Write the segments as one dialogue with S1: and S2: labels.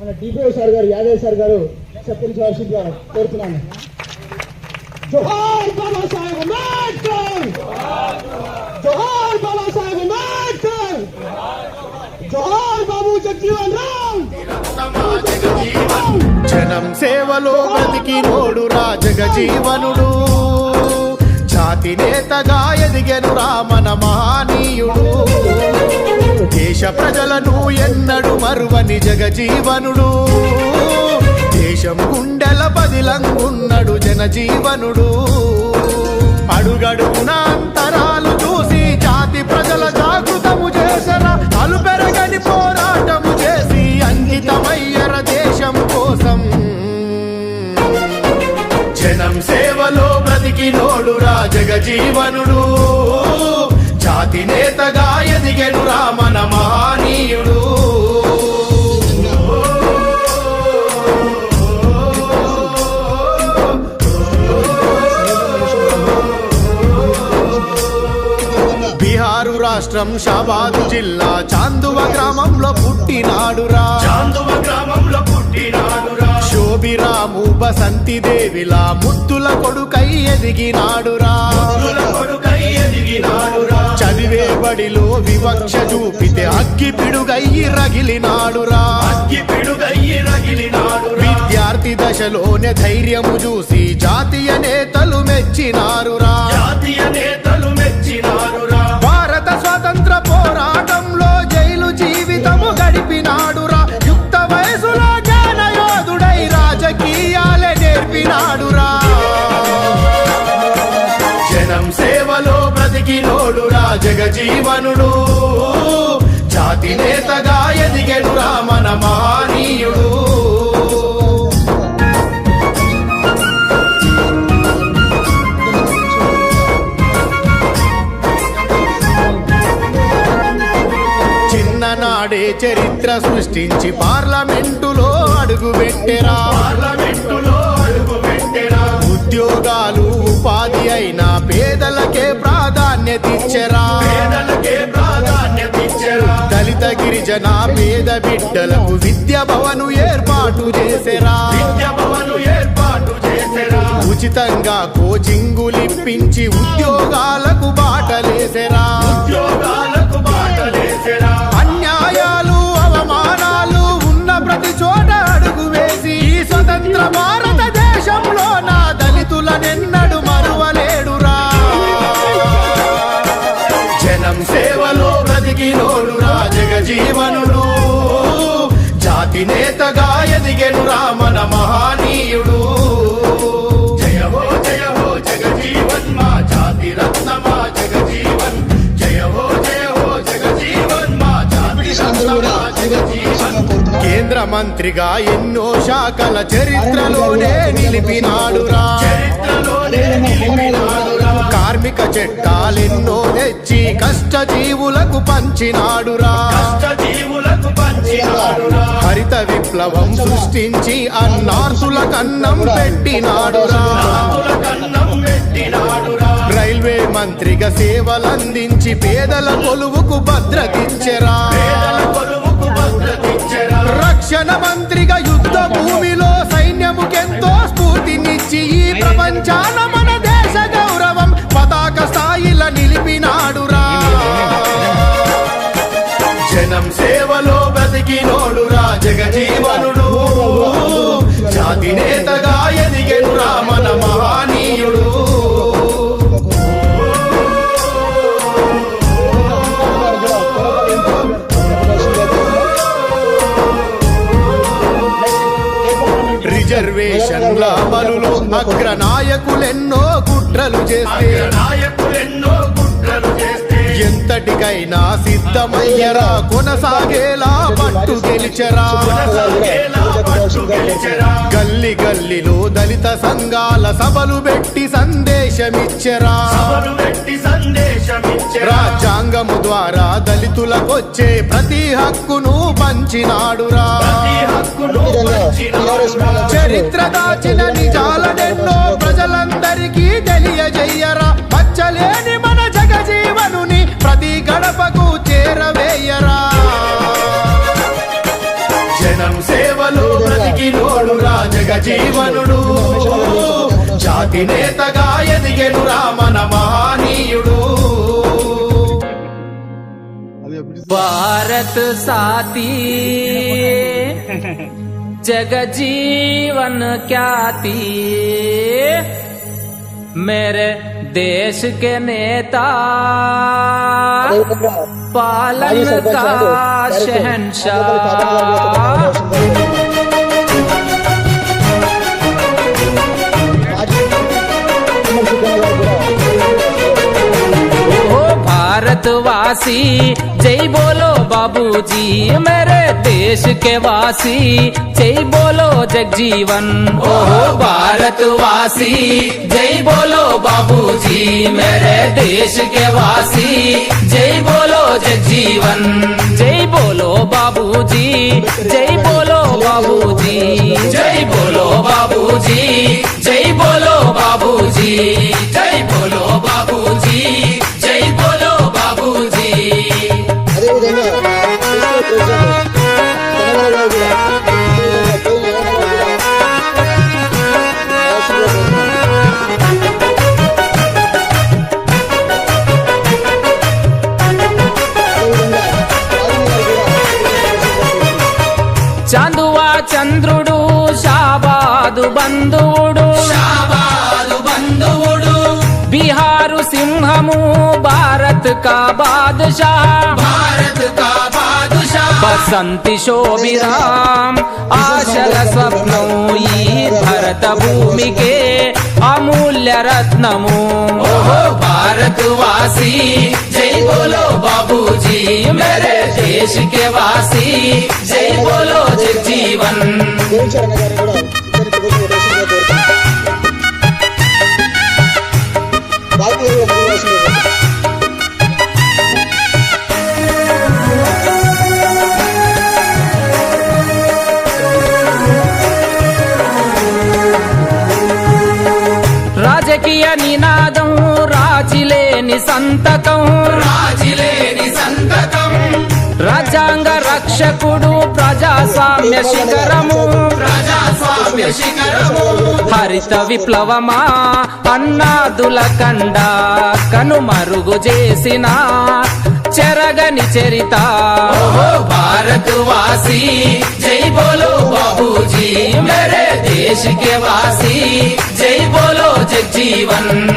S1: మన DPO sir గారు Yadav sir గారు చెప్పించవలసిందిగా కోరుతున్నాను. జోహార్ బాబా సాహెబ్ అంబేద్కర్! జోహార్ బాబా సాహెబ్ అంబేద్కర్! జోహార్ బాబు జగ్జీవన్ రామ్!
S2: జనం సేవలో బతికి నోడు రా జగజీవనుడు. జాతి నేతగా ఎదిగెను రామన మహనీయుడు. దేశ ప్రజలను ఎన్నడు మరువని జగజీవనుడు. దేశం గుండెల బదిలంగున్నడు జనజీవనుడు. అడుగడుగున అంతరాలు చూసి జాతి ప్రజల జాగృతము చేసర అలు పెరగని పోరాటము చేసి అంకితమయ్యర దేశం కోసం. జనం సేవలో బ్రతికినోడు రాజగ జీవనుడు జాతి నేతగా ఎదిగెను రామ మహానీయుడు రాష్ట్రం షాబాదు జిల్లా చాందువ గ్రామంలో పుట్టినాడురా.
S3: చాందువ గ్రామంలో పుట్టినాడురా.
S2: శోభిరాము బసంతి దేవిలా ముద్దుల కొడుకై ఎదిగినాడురా.
S3: కొడుకై ఎదిగినాడురా.
S2: చదివే బడిలో వివక్ష చూపితే అగ్గి పిడుగయ్యి రగిలినాడురా.
S3: అగ్గి పిడుగయ్యి రగిలినాడురా.
S2: విద్యార్థి దశలోనే ధైర్యము చూసి జాతీయ నేతలు మెచ్చినారురా. బ్రతికినోడు రాజగ జీవనుడు జాతి నేతగా ఎదిగెను రామన మహనీయుడు. చిన్ననాడే చరిత్ర సృష్టించి పార్లమెంటులో అడుగు పెట్టెరా
S3: పార్లమెంటులో
S2: ఉద్యోగాలు ఉపాధి అయినా పేదలకే ప్రాధాన్యత
S3: ప్రాధాన్యత
S2: దళిత గిరిజన పేద బిడ్డలకు విద్య భవను ఏర్పాటు చేసేరా.
S3: విద్య భవను ఏర్పాటు చేసెరా
S2: ఉచితంగా కోచింగులిప్పించి ఉద్యోగాలకు బాటలేసెరా. జీవనుడు జాతి నేతగా ఎదిగెను రామన మహానీయుడు.
S3: జయ హో జయ హో జగజీవన్ మా జాతి రత్న మా జగజీవన్. జయ హో జయ హో జగజీవన్ మా జాతి రత్న మా జగజీవన్.
S2: కేంద్ర మంత్రిగా ఎన్నో శాఖల చరిత్రలోనే నిలిపినాడురా.
S3: చరిత్రలోనే నిలిపినాడురా.
S2: కార్మిక చట్టాలెన్నో తెచ్చి కష్ట జీవులకు పంచినాడురా. హరిత విప్లవం సృష్టించి అన్నార్తుల కన్నం పెట్టినాడురా. రైల్వే మంత్రిగా సేవలందించి పేదల కొలువుకు భద్రతిచ్చెరా రక్షణ మంత్రిగా యుద్ధ భూమిలో సైన్యముకెంతో స్ఫూర్తినిచ్చి ఈ ప్రపంచాన జగజీవనుడు జాతి నేతగా ఎదిగెను రామన మహానీయుడు. రిజర్వేషన్ల అమలులో అగ్ర నాయకులెన్నో కుట్రలు చేస్తే
S3: నాయకులెన్నో కుట్రలు చేస్తే
S2: ఎంతటికైనా సిద్ధమయ్యరా? కొనసాగేలా పట్టు గెలిచరా? గల్లి గల్లిలో దళిత సంఘాల సభలు పెట్టి సందేశమిచ్చరా? రాజ్యాంగము ద్వారా దళితులకొచ్చే ప్రతి హక్కును పంచినాడురా.
S3: ప్రతి హక్కును పంచినాడురా.
S2: చరిత్ర దాచిన నిజాలనెన్నో ప్రజలందరికీ తెలియజెయ్యరా. మచ్చలేని మన గడపకు చేరవేయరా. జనం సేవలు బ్రతికి నోడు రాజగ జీవనుడు జాతి నేతగా ఎదిగెను రామన మహానీయుడు.
S4: భారత్ సాతి జగ జీవన్ ఖ్యాతి. మేరే देश के नेता। पालन का शहनशाह। भारतवासी जय बोलो बाबूजी मेरे देश के वासी। जय बोलो जगजीवन। ओ भारतवासी। जय बोलो बाबूजी मेरे देश के वासी। जय बोलो जगजीवन। जय बोलो बाबूजी जय बोलो बाबूजी। जय बोलो बाबूजी जय बोलो बाबूजी जय बोलो
S1: కూడా
S4: చందువా చంద్రుడు షాబాదు బంధువుడు.
S2: బంధువుడు.
S4: బీహారు సింహము భారత్ కా బాద్షా.
S2: భారత్ కా బాదుషా
S4: బసంతి శోభిరాం ఆశల స్వప్నం ఈ భరత భూమికే అమూల్య రత్నము ఓహో భారతవాసి జై బోలో బాబూజీ సంతకం.
S2: రాజిలేని సంతకం.
S4: రాజ్యాంగ రక్షకుడు ప్రజాస్వామ్య శిఖరము.
S2: ప్రజాస్వామ్య శిఖరము.
S4: హరిత విప్లవమా? అన్నాదుల కండ కనుమరుగు చేసిన చెరగని చరిత. ఓహో భారతవాసి జై బోలో బాబూజీ మేరే దేశ్ కే వాసి జై బోలో జగజీవన్.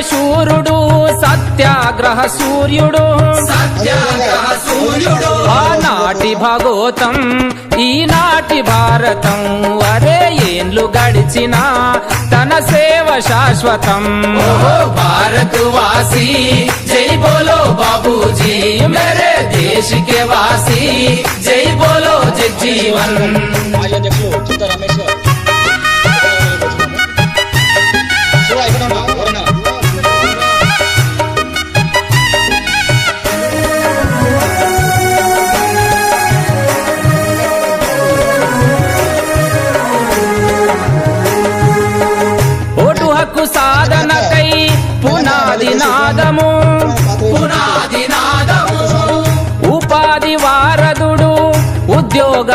S4: శూరుడు సత్యాగ్రహ సూర్యుడు.
S2: సత్యాగ్రహ సూర్యుడు.
S4: ఆనాటి భాగోతం ఈనాటి భారతం అరే ఏండ్లు గడిచిన తన సేవ శాశ్వతం. ఓహో భారతవాసి జై బోలో బాబూజీ మేరే దేశ్ కే వాసి జై బోలో జగజీవన్.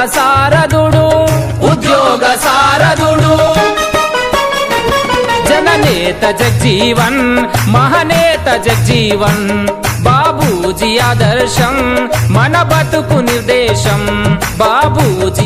S4: సారథుడు ఉద్యోగ సారథుడు జననేత జగజీవన్ మహనేత జగజీవన్. బాబూజీ ఆదర్శం మన బతుకు నిర్దేశం. బాబూజీ